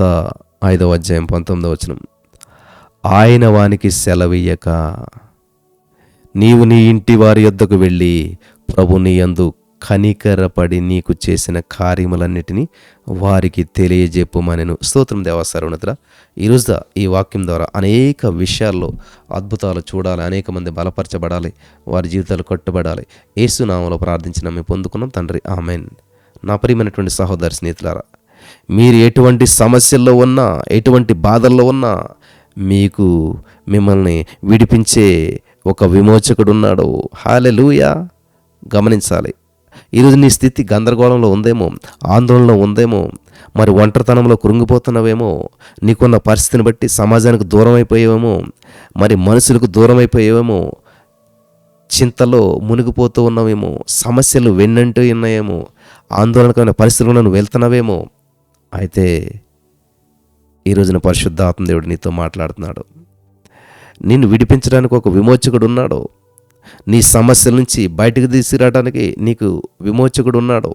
సువార్త ఐదవ అధ్యాయం పంతొమ్మిదవ వచనం. ఆయన వానికి సెలవీయక నీవు నీ ఇంటి వారి యొద్దకు వెళ్ళి ప్రభు నీ యందు కనికరపడి నీకు చేసిన కార్యములన్నిటినీ వారికి తెలియజెప్పుమనెను స్తోత్రం దేవాసరుణతరా ఈరోజు ఈ వాక్యం ద్వారా అనేక విషయాల్లో అద్భుతాలు చూడాలి అనేక మంది బలపరచబడాలి వారి జీవితాలు కట్టుబడాలి. ఏసునామలో ప్రార్థించిన మేము పొందుకున్నాం తండ్రి. ఆమెన్. నా ప్రియమైనటువంటి సహోదరి స్నేహితులారా మీరు ఎటువంటి సమస్యల్లో ఉన్నా ఎటువంటి బాధల్లో ఉన్నా మీకు మిమ్మల్ని విడిపించే ఒక విమోచకుడు ఉన్నాడు. హాలెలూయా గమనించాలి. ఈరోజు నీ స్థితి గందరగోళంలో ఉందేమో ఆందోళనలో ఉందేమో మరి ఒంటరితనంలో కృంగిపోతున్నావేమో నీకున్న పరిస్థితిని బట్టి సమాజానికి దూరం అయిపోయావేమో మరి మనుషులకు దూరం అయిపోయావేమో చింతలో మునిగిపోతూ ఉన్నావేమో సమస్యలు వెన్నంటూ ఉన్నాయేమో ఆందోళనకమైన పరిస్థితుల్లో నువ్వు వెళ్తున్నావేమో అయితే ఈ రోజున పరిశుద్ధాత్మ దేవుడు నీతో మాట్లాడుతున్నాడు. నిన్ను విడిపించడానికి ఒక విమోచకుడు ఉన్నాడు. నీ సమస్యల నుంచి బయటకు తీసుకురావడానికి నీకు విమోచకుడు ఉన్నాడు.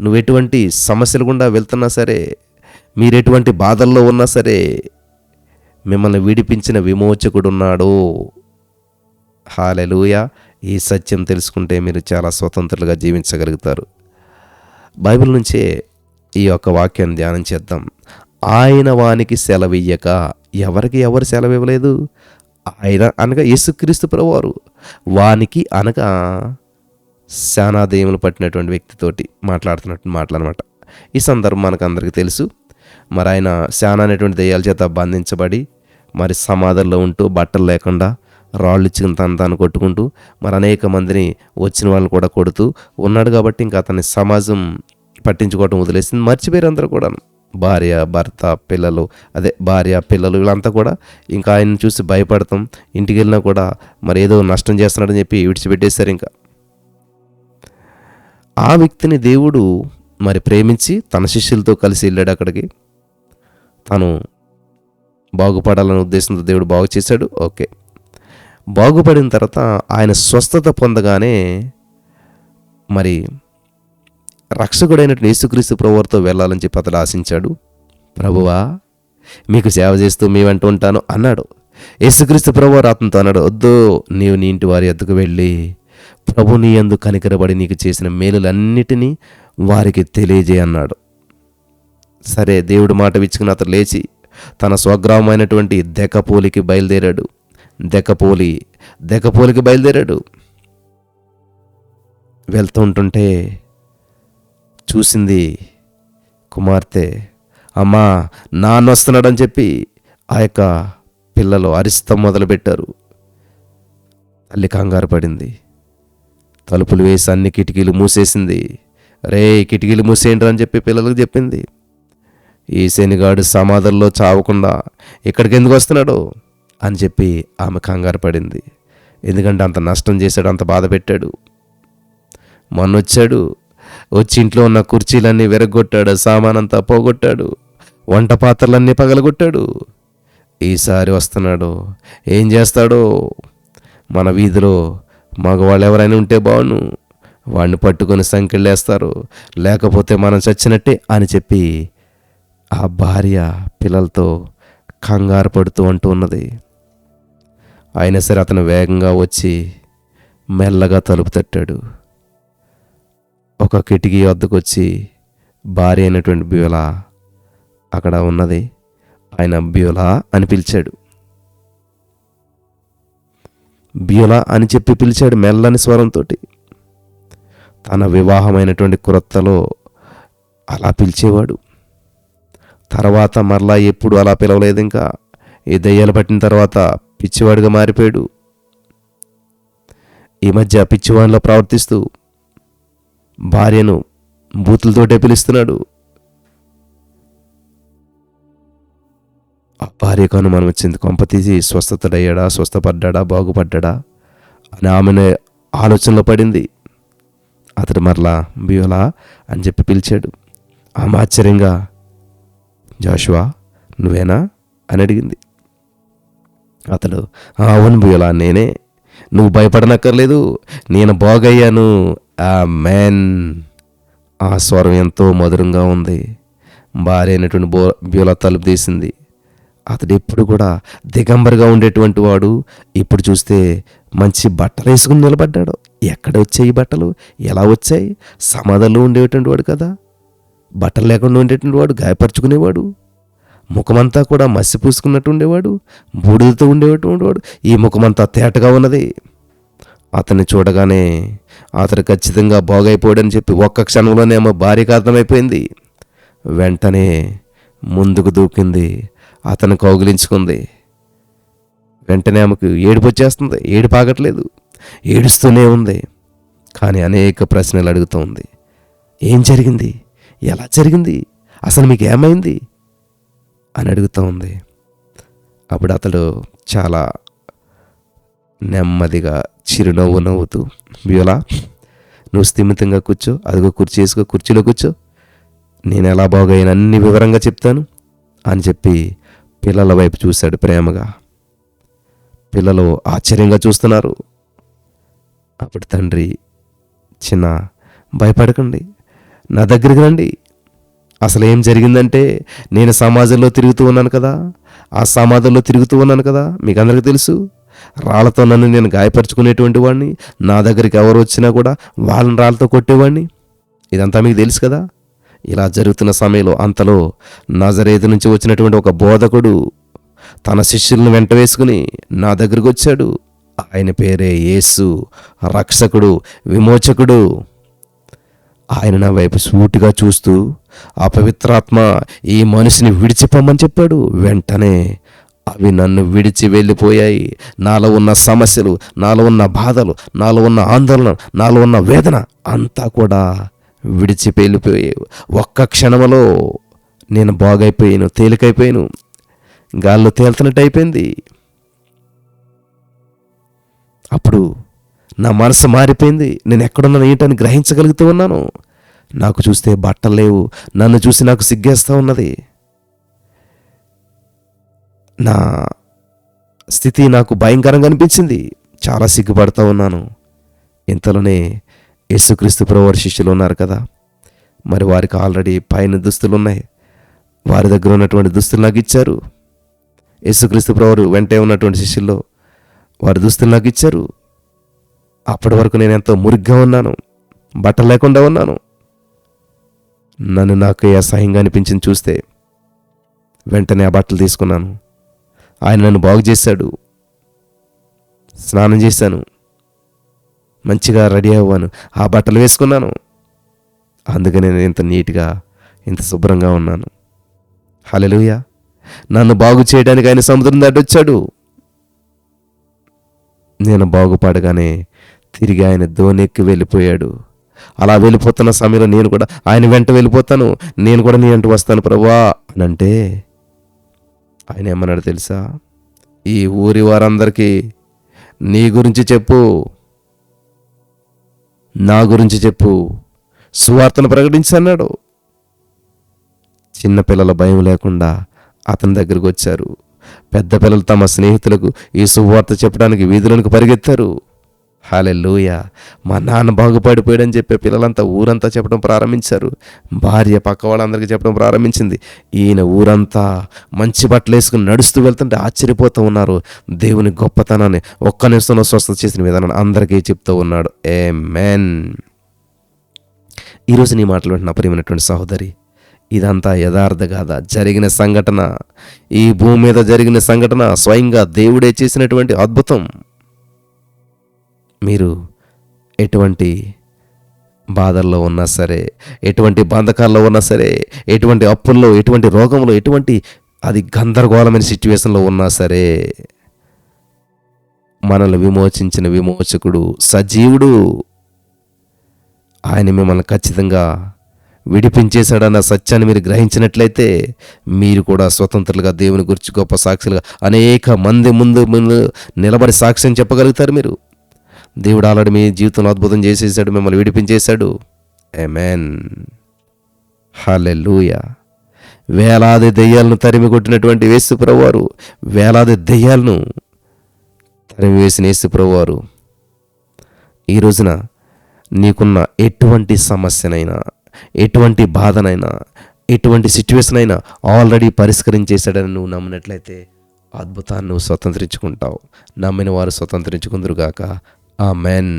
నువ్వు ఎటువంటి సమస్యలు గుండా వెళ్తున్నా సరే మీరు ఎటువంటి బాధల్లో ఉన్నా సరే మిమ్మల్ని విడిపించిన విమోచకుడు ఉన్నాడు. హాలెలూయ! ఈ సత్యం తెలుసుకుంటే మీరు చాలా స్వతంత్రులుగా జీవించగలుగుతారు. బైబిల్ నుంచే ఈ యొక్క వాక్యం ధ్యానం చేద్దాం. ఆయన వానికి సెలవియ్యక ఎవరికి ఎవరు సెలవు ఇవ్వలేదు ఆయన అనగా యేసుక్రీస్తు ప్రభువారు. వానికి అనగా శానాదయములు పట్టినటువంటి వ్యక్తితోటి మాట్లాడుతున్నట్టు మాటలన్నమాట. ఈ సందర్భం మనకు అందరికీ తెలుసు. మరి ఆయన శానా అనేటువంటి దయ్యాల చేత బంధించబడి మరి సమాధుల్లో ఉంటూ బట్టలు లేకుండా రాళ్ళు ఇచ్చిన తను తాను కొట్టుకుంటూ మరి అనేక మందిని వచ్చిన వాళ్ళని కూడా కొడుతూ ఉన్నాడు కాబట్టి ఇంకా అతని సమాజం పట్టించుకోవటం వదిలేసింది. మర్చిపోయారు అందరూ కూడా భార్య భర్త పిల్లలు అదే భార్య పిల్లలు వీళ్ళంతా కూడా ఇంకా ఆయన చూసి భయపడతాం. ఇంటికి వెళ్ళినా కూడా మరి ఏదో నష్టం చేస్తున్నాడని చెప్పి విడిచిపెట్టేశారు ఇంకా. ఆ వ్యక్తిని దేవుడు మరి ప్రేమించి తన శిష్యులతో కలిసి వెళ్ళాడు అక్కడికి. తను బాగుపడాలనే ఉద్దేశంతో దేవుడు బాగు చేశాడు. ఓకే. బాగుపడిన తర్వాత ఆయన స్వస్థత పొందగానే మరి రక్షకుడైనటువంటి యేసుక్రీస్తు ప్రభువారితో వెళ్ళాలని చెప్పి అతడు ఆశించాడు. ప్రభువా మీకు సేవ చేస్తూ మీ వెంట ఉంటాను అన్నాడు. యేసుక్రీస్తు ప్రభువారు అతనితో అన్నాడు వద్దు నీవు నీ ఇంటి వారి ఎద్దుకు వెళ్ళి ప్రభు నీ యందు కనికరబడి నీకు చేసిన మేలులన్నిటినీ వారికి తెలియజేయ అన్నాడు. సరే దేవుడు మాట విచ్చుకుని అతడు లేచి తన స్వగ్రామమైనటువంటి దెకపోలికి బయలుదేరాడు. దెకపోలి దెకపోలికి బయలుదేరాడు. వెళ్తూ ఉంటుంటే చూసింది కుమార్తె. అమ్మా నాన్న వస్తున్నాడని చెప్పి ఆ యొక్క పిల్లలు అరిస్తం మొదలుపెట్టారు. తల్లి కంగారు పడింది. తలుపులు వేసి అన్ని కిటికీలు మూసేసింది. రే కిటికీలు మూసేయండి అని చెప్పి పిల్లలకు చెప్పింది. ఈ శనిగాడు సమాధుల్లో చావకుండా ఇక్కడికి ఎందుకు వస్తున్నాడు? అని చెప్పి ఆమె కంగారు పడింది. ఎందుకంటే అంత నష్టం చేశాడు అంత బాధ పెట్టాడు. మొన్న వచ్చాడు వచ్చి ఇంట్లో ఉన్న కుర్చీలన్నీ విరగొట్టాడు సామానంతా పోగొట్టాడు వంట పాత్రలన్నీ పగలగొట్టాడు. ఈసారి వస్తున్నాడు. ఏం చేస్తాడో? మన వీధిలో మగవాళ్ళు ఎవరైనా ఉంటే బాగును వాడిని పట్టుకొని సంకెళ్ళేస్తారు. లేకపోతే మనం చచ్చినట్టే అని చెప్పి ఆ భార్య పిల్లలతో కంగారు పడుతూ అంటూ ఉన్నది. అయినా సరే అతను వేగంగా వచ్చి మెల్లగా తలుపు తట్టాడు. ఒక కిటికీ వద్దకు వచ్చి భార్య అయినటువంటి బ్యూలా అక్కడ ఉన్నది. ఆయన బ్యూలా అని పిలిచాడు. బ్యూలా అని చెప్పి పిలిచాడు మెల్లని స్వరంతో తన వివాహమైనటువంటి క్రొత్తలో అలా పిలిచేవాడు. తర్వాత మరలా ఎప్పుడు అలా పిలవలేదు ఇంకా ఈ దయ్యాలు పట్టిన తర్వాత పిచ్చివాడిగా మారిపోయాడు. ఈ మధ్య పిచ్చివాడిలో ప్రవర్తిస్తూ భార్యను బూతులతోటే పిలుస్తున్నాడు. ఆ భార్యకు అనుమానం వచ్చింది. కొంప తీసి స్వస్థతడయ్యాడా? స్వస్థపడ్డా బాగుపడ్డా అని ఆమెను ఆలోచనలో పడింది. అతడు మరలా బియోలా అని చెప్పి పిలిచాడు. ఆమె ఆశ్చర్యంగా జాషువా నువ్వేనా? అని అడిగింది. అతడు అవును బియోలా నేనే. నువ్వు భయపడనక్కర్లేదు. నేను బాగయ్యాను. ఆ మ్యాన్ ఆ స్వరం ఎంతో మధురంగా ఉంది. భార్య అయినటువంటి బో బ్యూలా తలుపు తీసింది. అతడు ఎప్పుడు కూడా దిగంబరిగా ఉండేటువంటి వాడు ఇప్పుడు చూస్తే మంచి బట్టలు వేసుకుని నిలబడ్డాడు. ఎక్కడ వచ్చాయి ఈ బట్టలు? ఎలా వచ్చాయి? సమాధంలో ఉండేటువంటి వాడు కదా. బట్టలు లేకుండా ఉండేటువంటి వాడు గాయపరుచుకునేవాడు. ముఖమంతా కూడా మసి పూసుకున్నట్టు ఉండేవాడు. బూడిదతో ఉండేటువంటి వాడు. ఈ ముఖమంతా తేటగా ఉన్నది. అతన్ని చూడగానే అతడు ఖచ్చితంగా బాగైపోయాడని చెప్పి ఒక్క క్షణంలోనే ఆమె భార్యకు అర్థమైపోయింది. వెంటనే ముందుకు దూకింది. అతను కౌగిలించుకుంది. వెంటనే ఆమెకు ఏడుపు వచ్చేస్తుంది. ఏడుపు ఆగట్లేదు. ఏడుస్తూనే ఉంది. కానీ అనేక ప్రశ్నలు అడుగుతూ ఉంది. ఏం జరిగింది? ఎలా జరిగింది? అసలు మీకు ఏమైంది? అని అడుగుతూ ఉంది. అప్పుడు అతడు చాలా నెమ్మదిగా చిరునవ్వు నవ్వుతూ వ్యూలా నువ్వు స్థిమితంగా కూర్చో అదిగో కుర్చీ వేసుకో కుర్చీలో కూర్చో. నేను ఎలా బాగైన అన్ని వివరంగా చెప్తాను అని చెప్పి పిల్లల వైపు చూశాడు ప్రేమగా. పిల్లలు ఆశ్చర్యంగా చూస్తున్నారు. అప్పుడు తండ్రి చిన్న భయపడకండి. నా దగ్గరికి రండి. అసలు ఏం జరిగిందంటే నేను సమాజంలో తిరుగుతూ ఉన్నాను కదా. ఆ సమాజంలో తిరుగుతూ ఉన్నాను కదా మీకు అందరికీ తెలుసు. రాళ్ళతో నన్ను నేను గాయపరుచుకునేటువంటి వాడిని నా దగ్గరికి ఎవరు వచ్చినా కూడా వాళ్ళని రాళ్ళతో కొట్టేవాడిని ఇదంతా మీకు తెలుసు కదా? ఇలా జరుగుతున్న సమయంలో అంతలో నజరేది నుంచి వచ్చినటువంటి ఒక బోధకుడు తన శిష్యులను వెంట వేసుకుని నా దగ్గరకు వచ్చాడు. ఆయన పేరే యేసు రక్షకుడు విమోచకుడు. ఆయన నా వైపు సూటిగా చూస్తూ ఆ పవిత్రాత్మ ఈ మనిషిని విడిచిపోమని చెప్పాడు. వెంటనే అవి నన్ను విడిచి వెళ్ళిపోయాయి. నాలో ఉన్న సమస్యలు నాలో ఉన్న బాధలు నాలో ఉన్న ఆందోళన నాలో ఉన్న వేదన అంతా కూడా విడిచి వెళ్ళిపోయాయి ఒక్క క్షణంలో నేను బాగైపోయాను తేలికైపోయాను. గాల్లో తేల్తున్నట్టు అయిపోయింది. అప్పుడు నా మనసు మారిపోయింది. నేను ఎక్కడున్నాను ఏంటని గ్రహించగలుగుతూ ఉన్నాను. నాకు చూస్తే బట్టలు లేవు. నన్ను చూసి నాకు సిగ్గేస్తూ ఉన్నది. నా స్థితి నాకు భయంకరంగా అనిపించింది. చాలా సిగ్గుపడతా ఉన్నాను. ఇంతలోనే యేసుక్రీస్తు ప్రవర్ శిష్యులు ఉన్నారు కదా. మరి వారికి ఆల్రెడీ పైన దుస్తులు ఉన్నాయి. వారి దగ్గర ఉన్నటువంటి దుస్తులు నాకు ఇచ్చారు. యేసుక్రీస్తు ప్రవరు వెంటే ఉన్నటువంటి శిష్యుల్లో వారి దుస్తులు నాకు ఇచ్చారు. అప్పటి వరకు నేను ఎంతో మురిగ్గా ఉన్నాను. బట్టలు లేకుండా ఉన్నాను. నన్ను నాకు అసహ్యంగా అనిపించింది చూస్తే వెంటనే ఆ బట్టలు తీసుకున్నాను. ఆయన నన్ను బాగు చేశాడు. స్నానం చేశాను. మంచిగా రెడీ అవ్వాను. ఆ బట్టలు వేసుకున్నాను. అందుకని నేను ఇంత నీట్గా ఇంత శుభ్రంగా ఉన్నాను. హలెలుయ నన్ను బాగు చేయడానికి ఆయన సముద్రం దాటి వచ్చాడు. నేను బాగుపడగానే తిరిగి ఆయన ధోనెక్కి వెళ్ళిపోయాడు. అలా వెళ్ళిపోతున్న సమయంలో నేను కూడా ఆయన వెంట వెళ్ళిపోతాను. నేను కూడా నీ వెంట వస్తాను ప్రభా. అని అంటే ఆయన ఏమన్నాడు తెలుసా? ఈ ఊరి వారందరికీ నీ గురించి చెప్పు. నా గురించి చెప్పు. సువార్తను ప్రకటించన్నాడు చిన్నపిల్లల భయం లేకుండా అతని దగ్గరకు వచ్చారు. పెద్ద పిల్లలు తమ స్నేహితులకు ఈ సువార్త చెప్పడానికి వీధులకు పరిగెత్తారు. హాలెల్లుయ మా నాన్న బాగుపడిపోయాడని చెప్పే పిల్లలంతా ఊరంతా చెప్పడం ప్రారంభించారు. భార్య పక్క వాళ్ళందరికీ చెప్పడం ప్రారంభించింది. ఈయన ఊరంతా మంచి బట్టలు వేసుకుని నడుస్తూ వెళ్తుంటే ఆశ్చర్యపోతూ ఉన్నారు. దేవుని గొప్పతనాన్ని ఒక్క నిమిషంలో స్వస్థత చేసిన విధానాన్ని అందరికీ చెప్తూ ఉన్నాడు. ఏ మెన్ ఈరోజు నీ మాటలు వింటున్న ప్రియమైనటువంటి సహోదరి ఇదంతా యథార్థ కాదా జరిగిన సంఘటన ఈ భూమి మీద జరిగిన సంఘటన స్వయంగా దేవుడే చేసినటువంటి అద్భుతం. మీరు ఎటువంటి బాధల్లో ఉన్నా సరే ఎటువంటి బంధకాల్లో ఉన్నా సరే ఎటువంటి అప్పుల్లో ఎటువంటి రోగంలో ఎటువంటి అది గందరగోళమైన సిచ్యువేషన్లో ఉన్నా సరే మనల్ని విమోచించిన విమోచకుడు సజీవుడు ఆయన మిమ్మల్ని ఖచ్చితంగా విడిపించేశాడన్న సత్యాన్ని మీరు గ్రహించినట్లయితే మీరు కూడా స్వతంత్రులుగా దేవుని గురించి గొప్ప సాక్షులుగా అనేక మంది ముందు ముందు నిలబడి సాక్ష్యం చెప్పగలుగుతారు మీరు. దేవుడు ఆల్రెడీ మీ జీవితంలో అద్భుతం చేసేసాడు మిమ్మల్ని విడిపించేశాడు. ఎమెన్ హలెలూయ వేలాది దెయ్యాలను తరిమి కొట్టినటువంటి యేసు ప్రభువారు వేలాది దెయ్యాలను తరిమి వేసిన వేసుప్రభు వారు ఈ రోజున నీకున్న ఎటువంటి సమస్యనైనా ఎటువంటి బాధనైనా ఎటువంటి సిచ్యువేషన్ అయినా ఆల్రెడీ పరిష్కరించేశాడని నువ్వు నమ్మినట్లయితే అద్భుతాన్ని నువ్వు స్వతంత్రించుకుంటావు. నమ్మిన వారు స్వతంత్రించుకుందరుగాక ఆ మెన్